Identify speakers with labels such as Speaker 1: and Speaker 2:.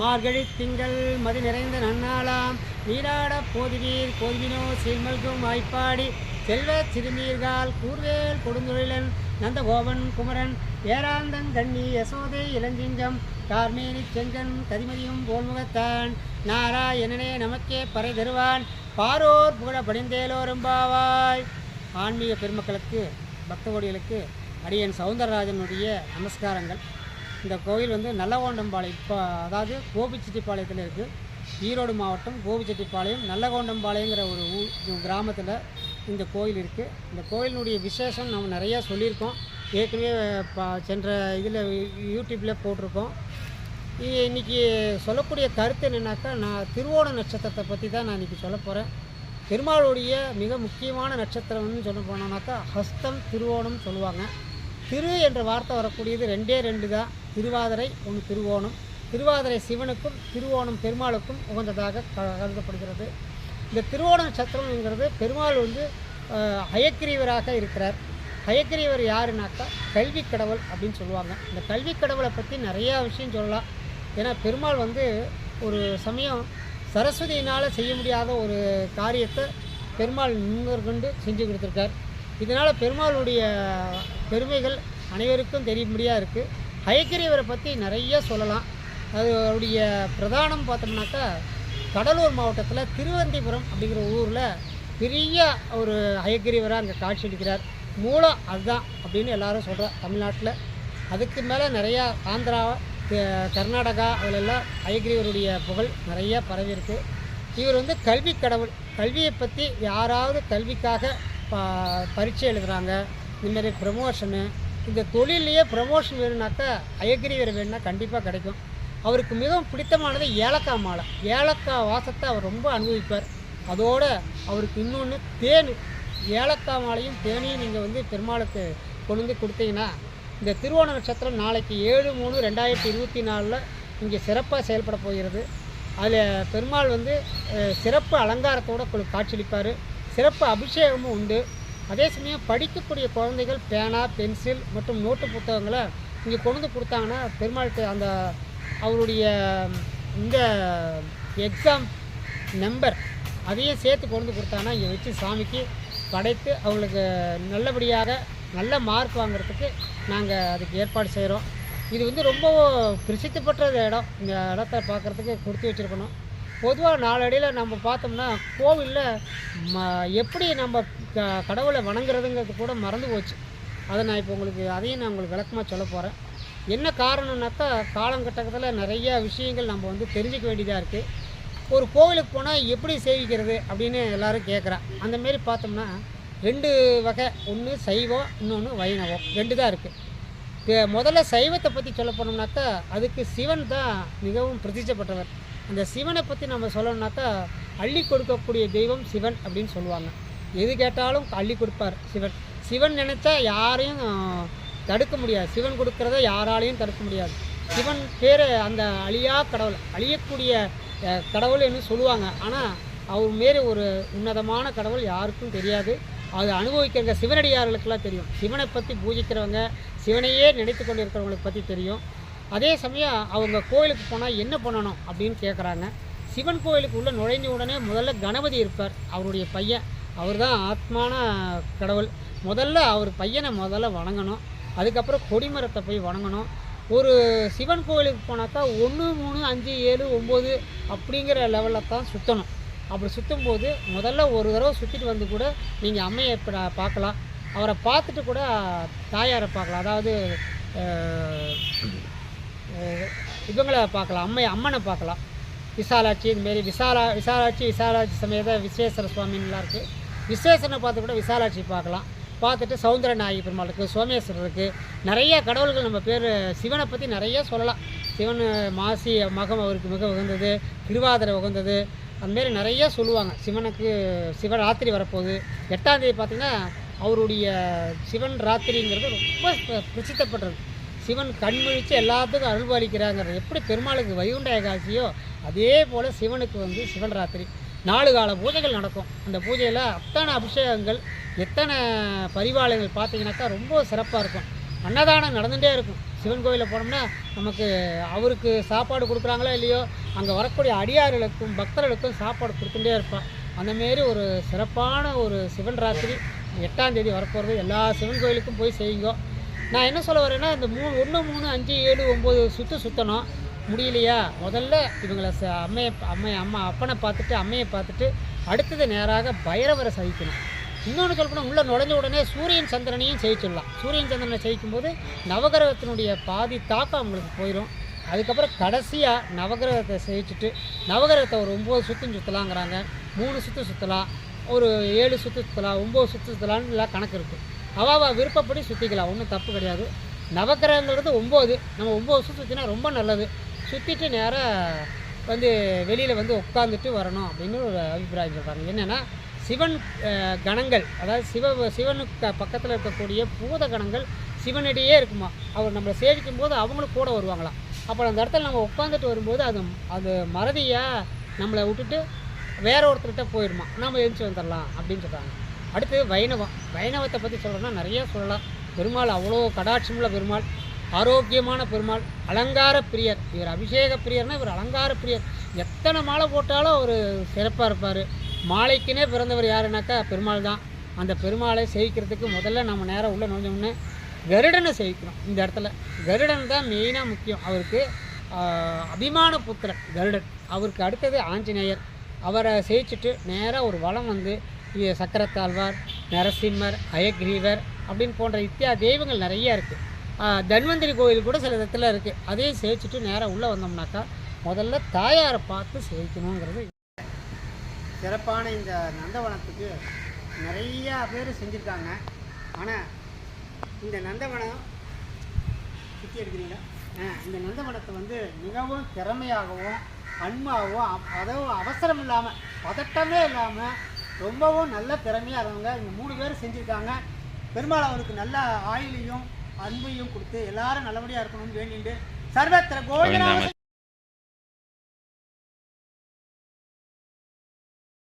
Speaker 1: மார்கழி திங்கள் மதி நிறைந்த நன்னாளாம். நீராட போதுவீர் போதுவினோ சீர்மல்கும் வாய்ப்பாடி. செல்வ சிறுமீர்கால் கூர்வேல் கொடுந்தொழிலன் நந்தகோபன் குமரன் ஏராந்தன் கண்ணி யசோதை இளஞ்சிங்கம். கார்மேனி செங்கன் கதிமதியும் போல்முகத்தான். நாராயணனே நமக்கே பறை தருவான். பாரோர் புகழ படிந்தேலோரும்பாவாய் ஆன்மீக பெருமக்களுக்கு பக்தகோடிகளுக்கு அடியன் சவுந்தரராஜனுடைய நமஸ்காரங்கள். இந்த கோயில் வந்து நல்லகோண்டம்பாளையம் இப்போ அதாவது கோபிச்செட்டிப்பாளையத்தில் இருக்குது ஈரோடு மாவட்டம் கோபிச்செட்டிப்பாளையம் நல்லகோண்டம்பாளையங்கிற ஒரு ஊ கிராமத்தில் இந்த கோயில் இருக்குது இந்த கோயிலினுடைய விசேஷம் நம்ம நிறையா சொல்லியிருக்கோம் ஏற்கனவே பா சென்ற இதில் யூடியூப்பில் போட்டிருக்கோம் இன்றைக்கி இன்னைக்கு சொல்லக்கூடிய கருத்து என்னென்னாக்கா நான் திருவோண நட்சத்திரத்தை பற்றி தான் நான் இன்றைக்கி சொல்ல போகிறேன் பெருமாளுடைய மிக முக்கியமான நட்சத்திரம்னு சொல்ல போனோம்னாக்கா ஹஸ்தம் திருவோணம் சொல்லுவாங்க திரு என்ற வார்த்தை வரக்கூடியது ரெண்டே ரெண்டு தான். திருவாதிரை ஒன்று திருவோணம். திருவாதிரை சிவனுக்கும் திருவோணம் பெருமாளுக்கும் உகந்ததாக க- கருதப்படுகிறது. இந்த திருவோண நட்சத்திரம்ங்கிறது பெருமாள் வந்து அஹ், இருக்கிறார். ஹயக்கிரீவர் யாருனாக்கா கல்வி கடவுள் அப்படின்னு சொல்லுவாங்க. இந்த கல்வி கடவுளை பற்றி நிறையா விஷயம் சொல்லலாம். ஏன்னா பெருமாள் வந்து ஒரு சமயம் சரஸ்வதியினால் செய்ய முடியாத ஒரு காரியத்தை பெருமாள் முன்வர்கொண்டு செஞ்சு கொடுத்துருக்கார். இதனால் பெருமாளுடைய பெருமைகள் அனைவருக்கும் தெரியும்படியாக இருக்குது ஹயக்கிரியவரை பற்றி நிறைய சொல்லலாம். அது பிரதானம் பார்த்தோம்னாக்கா கடலூர் மாவட்டத்தில் திருவந்திபுரம் அப்படிங்கிற ஊரில் பெரிய ஒரு ஹயக்கிரியவராக அங்கே காட்சி அடிக்கிறார் மூலம் அதுதான் அப்படின்னு எல்லாரும் சொல்கிறார் தமிழ்நாட்டில். அதுக்கு மேலே நிறையா ஆந்திரா கர்நாடகா அதிலெல்லாம் ஹயக்கிரீவருடைய புகழ் நிறையா பரவி இருக்குது இவர் வந்து கல்வி கடவுள். கல்வியை பற்றி யாராவது கல்விக்காக ப பரீட்சை எழுதுகிறாங்க இந்தமாரி ப்ரமோஷனு இந்த தொழிலையே ப்ரமோஷன் வேணும்னாக்கா அயக்கிரிவர் வேணும்னா கண்டிப்பாக கிடைக்கும். அவருக்கு மிகவும் பிடித்தமானது ஏலக்காய் மாலை. ஏலக்காய் வாசத்தை அவர் ரொம்ப அனுபவிப்பார். அதோடு அவருக்கு இன்னொன்று தேன். ஏலக்காய் மாலையும் தேனையும் நீங்கள் வந்து பெருமாளுக்கு கொண்டு வந்து கொடுத்தீங்கன்னா இந்த திருவோண நட்சத்திரம் நாளைக்கு ஏழு மூணு ரெண்டாயிரத்தி இருபத்தி நாலில் இங்கே சிறப்பாக செயல்பட போகிறது. அதில் பெருமாள் வந்து சிறப்பு அலங்காரத்தோடு காட்சியளிப்பார். சிறப்பு அபிஷேகமும் உண்டு. அதே சமயம் படிக்கக்கூடிய குழந்தைகள் பேனா பென்சில் மற்றும் நோட்டு புத்தகங்களை இங்கே கொண்டு வந்து கொடுத்தாங்கன்னா பெருமாளுக்கு அந்த அவருடைய இந்த எக்ஸாம் நம்பர் அதையும் சேர்த்து கொண்டு கொடுத்தாங்கன்னா இங்கே வச்சு சாமிக்கு படைத்து அவங்களுக்கு நல்லபடியாக நல்ல மார்க் வாங்குறதுக்கு நாங்கள் அதுக்கு ஏற்பாடு செய்கிறோம் இது வந்து ரொம்ப பிரசித்தி பெற்ற இடம். இந்த இடத்த பார்க்குறதுக்கு கொடுத்து வச்சுருக்கணும். பொதுவாக நாளடியில் நம்ம பார்த்தோம்னா கோவிலில் ம எப்படி நம்ம க கடவுளை வணங்குறதுங்கிறது கூட மறந்து போச்சு. அதை நான் இப்போ உங்களுக்கு அதையும் நான் உங்களுக்கு விளக்கமாக சொல்ல போகிறேன் என்ன காரணம்னாக்கா காலங்கட்டத்தில் நிறைய விஷயங்கள் நம்ம வந்து தெரிஞ்சுக்க வேண்டியதாக இருக்குது ஒரு கோவிலுக்கு போனால் எப்படி சேவிக்கிறது அப்படின்னு எல்லோரும் கேட்குறான் அந்த மாரி பார்த்தோம்னா ரெண்டு வகை. ஒன்று சைவம் இன்னொன்று வைணவம். ரெண்டு தான் இருக்குது முதல்ல சைவத்தை பற்றி சொல்ல போனோம்னாக்கா அதுக்கு சிவன் தான் மிகவும் பிரதிச்சப்பட்டவர் அந்த சிவனை பற்றி நம்ம சொல்லணும்னாக்கா அள்ளி கொடுக்கக்கூடிய தெய்வம் சிவன் அப்படின்னு சொல்லுவாங்க. எது கேட்டாலும் அள்ளி கொடுப்பார் சிவன். சிவன் நினச்சா யாரையும் தடுக்க முடியாது. சிவன் கொடுக்கறத யாராலையும் தடுக்க முடியாது. சிவன் பேர் அந்த அழியா கடவுள் அழியக்கூடிய கடவுள் என்று சொல்லுவாங்க. ஆனால் அவர் மாரி ஒரு உன்னதமான கடவுள் யாருக்கும் தெரியாது. அது அனுபவிக்கிறவங்க சிவனடியார்களுக்கெல்லாம் தெரியும். சிவனை பற்றி பூஜிக்கிறவங்க சிவனையே நினைத்து கொண்டு இருக்கிறவங்களுக்கு பற்றி தெரியும். அதே சமயம் அவங்க கோயிலுக்கு போனால் என்ன பண்ணணும் அப்படின்னு கேட்குறாங்க சிவன் கோயிலுக்கு உள்ளே நுழைஞ்ச உடனே முதல்ல கணபதி இருப்பார் அவருடைய பையன். அவர் தான் ஆத்மான கடவுள். முதல்ல அவர் பையனை முதல்ல வணங்கணும். அதுக்கப்புறம் கொடிமரத்தை போய் வணங்கணும். ஒரு சிவன் கோயிலுக்கு போனாக்கா ஒன்று மூணு அஞ்சு ஏழு ஒம்பது அப்படிங்கிற லெவலில் தான் சுற்றணும் அப்படி சுற்றும் போது முதல்ல ஒரு தடவை சுற்றிட்டு வந்து கூட நீங்கள் அம்மையை இப்போ பார்க்கலாம். அவரை பார்த்துட்டு கூட தாயாரை பார்க்கலாம். அதாவது இவங்களை பார்க்கலாம் அம்மை அம்மனை பார்க்கலாம். விசாலாட்சி இதுமாரி விசாலா விசாலாட்சி விசாலாட்சி சமேத விஸ்வேஸ்வர சுவாமின்லாம் இருக்குது விஸ்வேஸ்வரனை பார்த்து கூட விசாலாட்சி பார்க்கலாம். பார்த்துட்டு சௌந்தர நாயகி பெருமாள் இருக்குது சோமேஸ்வரர் இருக்குது நிறைய கடவுள்கள் நம்ம பேர் சிவனை பற்றி நிறைய சொல்லலாம். சிவன் மாசி மகம் அவருக்கு மிக உகந்தது திருவாதிரை உகந்தது அதுமாரி நிறைய சொல்லுவாங்க. சிவனுக்கு சிவராத்திரி வரப்போகுது. எட்டாம் தேதி பார்த்திங்கன்னா அவருடைய சிவன் ராத்திரிங்கிறது ரொம்ப பிரசித்தப்பட்டது. சிவன் கண் எல்லாத்துக்கும் எல்லாத்துக்கும் அருள்பாலிக்கிறாங்கிறது. எப்படி பெருமாளுக்கு வைகுண்ட ஏகாசியோ அதே போல் சிவனுக்கு வந்து சிவன் ராத்திரி நாலு கால பூஜைகள் நடக்கும். அந்த பூஜையில் அத்தனை அபிஷேகங்கள் எத்தனை பரிவாளங்கள் பார்த்தீங்கன்னாக்கா ரொம்ப சிறப்பாக இருக்கும். அன்னதானம் நடந்துகிட்டே இருக்கும். சிவன் கோயிலில் போனோம்னா நமக்கு அவருக்கு சாப்பாடு கொடுக்குறாங்களோ இல்லையோ அங்கே வரக்கூடிய அடியார்களுக்கும் பக்தர்களுக்கும் சாப்பாடு கொடுத்துட்டே இருப்பான். அந்தமாரி ஒரு சிறப்பான ஒரு சிவன் ராத்திரி. எட்டாம் தேதி வரப்போகிறது எல்லா சிவன் கோயிலுக்கும் போய் செய்யுங்க. நான் என்ன சொல்ல வரேன்னா இந்த மூணு ஒன்று மூணு அஞ்சு ஏழு ஒம்பது சுற்று சுற்றணும் முடியலையா? முதல்ல இவங்களை ச அம்மையை அம்மை அம்மா அப்பனை பார்த்துட்டு அம்மையை பார்த்துட்டு அடுத்தது நேராக பைரவரை சகிக்கணும். இன்னொன்று சொல்லப்போனால் உள்ளே நுழைஞ்ச உடனே சூரியன் சந்திரனையும் ஜெயிச்சிடலாம். சூரியன் சந்திரனை ஜெயிக்கும் போது நவகிரகத்தினுடைய பாதி தாக்கம் அவங்களுக்கு போயிடும் அதுக்கப்புறம் கடைசியாக நவகிரகத்தை ஜெயிச்சுட்டு நவகிரகத்தை ஒரு ஒம்பது சுற்றும் சுற்றலாங்கிறாங்க மூணு சுற்று சுற்றலாம் ஒரு ஏழு சுற்று சுற்றலாம் ஒம்பது சுற்று சுற்றலான்னு எல்லாம் கணக்கு இருக்குது அவாவா விருப்பப்படி சுற்றிக்கலாம் ஒன்றும் தப்பு கிடையாது. நவக்கிரகங்கிறது ஒம்பது. நம்ம ஒம்பது வருஷம் சுற்றினா ரொம்ப நல்லது. சுற்றிட்டு நேராக வந்து வெளியில் வந்து உட்காந்துட்டு வரணும் அப்படின்னு ஒரு அபிப்பிராயம் சொல்கிறாங்க என்னென்னா சிவன் கணங்கள் அதாவது சிவ சிவனுக்கு பக்கத்தில் இருக்கக்கூடிய பூத கணங்கள் சிவனிடையே இருக்குமா? அவர் நம்மளை சேவிக்கும் போது அவங்களும் கூட வருவாங்களாம். அப்போ அந்த இடத்துல நம்ம உட்காந்துட்டு வரும்போது அது அது மறதியாக நம்மளை விட்டுட்டு வேற ஒருத்தர்கிட்ட போயிடுமா நம்ம எழுந்துச்சு வந்துடலாம் அப்படின்னு சொல்கிறாங்க அடுத்து வைணவம். வைணவத்தை பற்றி சொல்லணும்னா நிறைய சொல்லலாம். பெருமாள் அவ்வளோ கடாட்சமுள்ள பெருமாள் ஆரோக்கியமான பெருமாள் அலங்கார பிரியர். இவர் அபிஷேக பிரியர்னா இவர் அலங்கார பிரியர். எத்தனை மாலை போட்டாலும் அவர் சிறப்பாக இருப்பார். மாலைக்குனே பிறந்தவர் யாருனாக்கா பெருமாள் தான். அந்த பெருமாளை சேவிக்கிறதுக்கு முதல்ல நம்ம நேராக உள்ளே நுழைஞ்சோம்னு கருடனை சேவிக்கிறோம் இந்த இடத்துல. கருடன் தான் மெயினாக முக்கியம். அவருக்கு அபிமான புத்திரன் கருடன். அவருக்கு அடுத்தது ஆஞ்சநேயர். அவரை சேவிச்சுட்டு நேராக ஒரு வளம் வந்து சக்கரத்தாழ்வார் நரசிம்மர் அயக்ரீவர் அப்படின்னு போன்ற இத்தியா தெய்வங்கள் நிறைய இருக்குது தன்வந்திரி கோயில் கூட சில இடத்துல இருக்குது அதையும் சேவிச்சுட்டு நேராக உள்ளே வந்தோம்னாக்கா முதல்ல தாயாரை பார்த்து சேவிக்கணுங்கிறது சிறப்பான இந்த நந்தவனத்துக்கு நிறையா பேர் செஞ்சுருக்காங்க. ஆனால் இந்த நந்தவனம் சுற்றி எடுக்கிறீங்களா? ஆ, இந்த நந்தவனத்தை வந்து மிகவும் திறமையாகவும் அன்பாகவும் அ- அதுவும் அவசரம் இல்லாமல் பதட்டமே இல்லாமல் ரொம்பவும் நல்ல திறமையாக இருந்தவங்க இவங்க மூணு பேர் செஞ்சுருக்காங்க. பெருமாள் அவருக்கு நல்ல ஆயுளையும் அன்பையும் கொடுத்து எல்லாரும் நல்லபடியாக இருக்கணும்னு வேண்டிட்டு சர்வத்திர கோவிந்தநாம